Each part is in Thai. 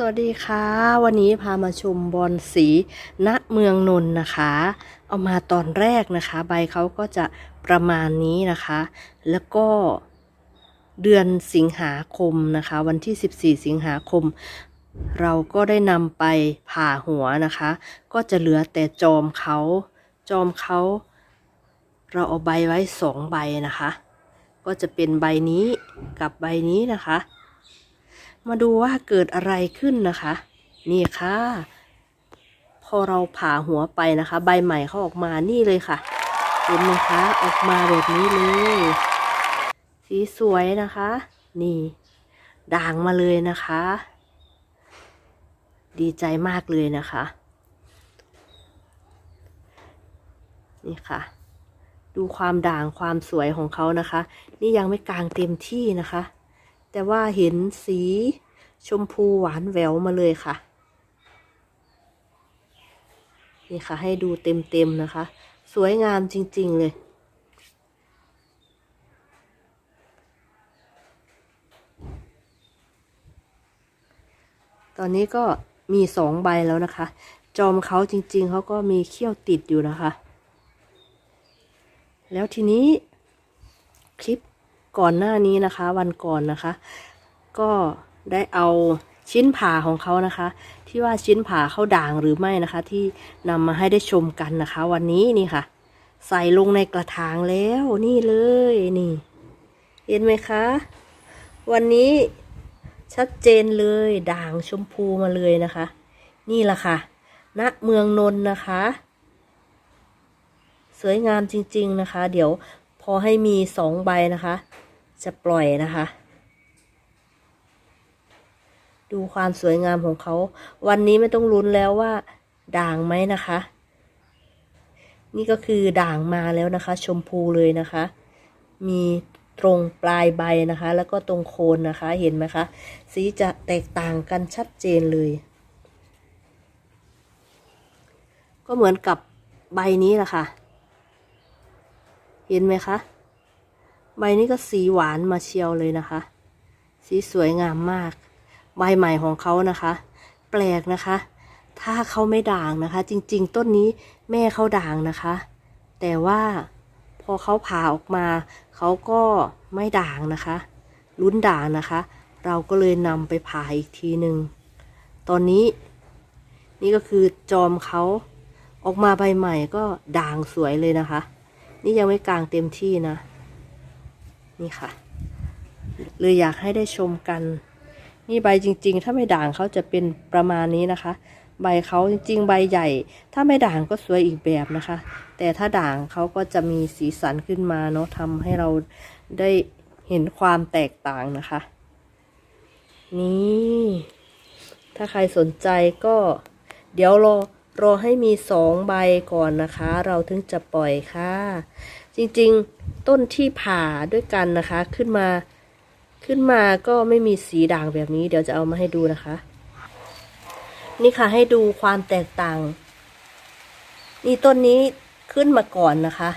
สวัสดีค่ะ วันนี้พามาชมบอลสีณเมืองนนท์นะคะ เอามาตอนแรกนะคะ ใบเขาก็จะประมาณนี้นะคะ แล้วก็เดือนสิงหาคมนะคะ วันที่ 14 สิงหาคม เราก็ได้นำไปผ่าหัวนะคะ ก็จะเหลือแต่จอมเขาจอมเขาเราเอาใบไว้สองใบนะคะ ก็จะเป็นใบนี้กับใบนี้นะคะ มาดูว่าเกิดอะไรขึ้นนะคะ นี่ค่ะ พอเราผ่าหัวไปนะคะ ใบใหม่เขาออกมานี่เลยค่ะ เห็นไหมคะออกมาแบบนี้เลย สีสวยนะคะ นี่ ด่างมาเลยนะคะ ดีใจมากเลยนะคะ นี่ค่ะดูความด่างความสวยของเขานะคะ นี่ยังไม่กลางเต็มที่นะคะ แต่ว่าเห็นสีชมพูหวานแหววมาเลยค่ะ นี่ค่ะ ให้ดูเต็มๆนะคะ สวยงามจริง ๆ เลยตอนนี้ก็มีสองใบแล้วนะคะ จอมเขาจริงๆ เขาก็มีเขี้ยวติดอยู่นะคะ แล้วทีนี้คลิป ก่อนหน้านี้นะคะ วันก่อนนะคะ ก็ได้เอาชิ้นผ่าของเขานะคะ ที่ว่าชิ้นผ่าเขาด่างหรือไม่นะคะ ที่นำมาให้ได้ชมกันนะคะ วันนี้นี่ค่ะ ใส่ลงในกระถางแล้วนี่เลยนี่ เห็นไหมคะ วันนี้ชัดเจนเลยด่างชมพูมาเลยนะคะ นี่แหละค่ะณเมืองนนท์นะคะ สวยงามจริง ๆนะคะ เดี๋ยวพอให้มีสองใบนะคะ จะปล่อยนะคะ ดูความสวยงามของเขา วันนี้ไม่ต้องลุ้นแล้วว่า ด่างไหมนะคะ นี่ก็คือด่างมาแล้วนะคะ ชมพูเลยนะคะ มีตรงปลายใบนะคะ แล้วก็ตรงโคนนะคะเห็นไหมคะ สีจะแตกต่างกันชัดเจนเลย ก็เหมือนกับใบนี้แหละค่ะ เห็นไหมคะ ใบนี้ก็สีหวานมาเชียวเลยนะคะ สีสวยงามมาก ใบใหม่ของเขานะคะ แปลกนะคะ ถ้าเขาไม่ด่างนะคะ จริงๆ ต้นนี้แม่เขาด่างนะคะ แต่ว่าพอเขาผ่าออกมา เขาก็ไม่ด่างนะคะ ลุ้นด่างนะคะ เราก็เลยนำไปผ่าอีกทีหนึ่งตอนนี้ นี่ก็คือจอมเขาออกมาใบใหม่ก็ด่างสวยเลยนะคะ นี่ยังไม่กลางเต็มที่นะ นี่ค่ะเลยอยากให้ได้ชมกัน นี่ใบจริง ๆ ถ้าไม่ด่างเขาจะเป็นประมาณนี้นะคะ ใบเขาจริง ๆ ใบใหญ่ ถ้าไม่ด่างก็สวยอีกแบบนะคะ แต่ถ้าด่างเขาก็จะมีสีสันขึ้นมาเนาะทำให้เราได้เห็นความแตกต่างนะคะ นี่ ถ้าใครสนใจก็เดี๋ยวรอรอให้มีสองใบก่อนนะคะ เราถึงจะปล่อยค่ะ จริง ๆ ต้นที่ผ่าด้วยกันนะคะ ขึ้นมาขึ้นมาก็ไม่มีสีด่างแบบนี้ เดี๋ยวจะเอามาให้ดูนะคะ นี่ค่ะให้ดูความแตกต่าง นี่ต้นนี้ขึ้นมาก่อนนะคะ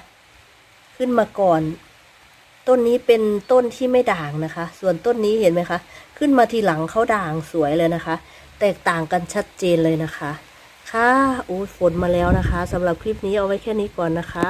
ขึ้นมาก่อน ต้นนี้เป็นต้นที่ไม่ด่างนะคะ ส่วนต้นนี้เห็นไหมคะ ขึ้นมาทีหลังเขาด่างสวยเลยนะคะ แตกต่างกันชัดเจนเลยนะคะ ค่ะโอ้ฝนมาแล้วนะคะสำหรับคลิปนี้เอาไว้แค่นี้ก่อนนะคะ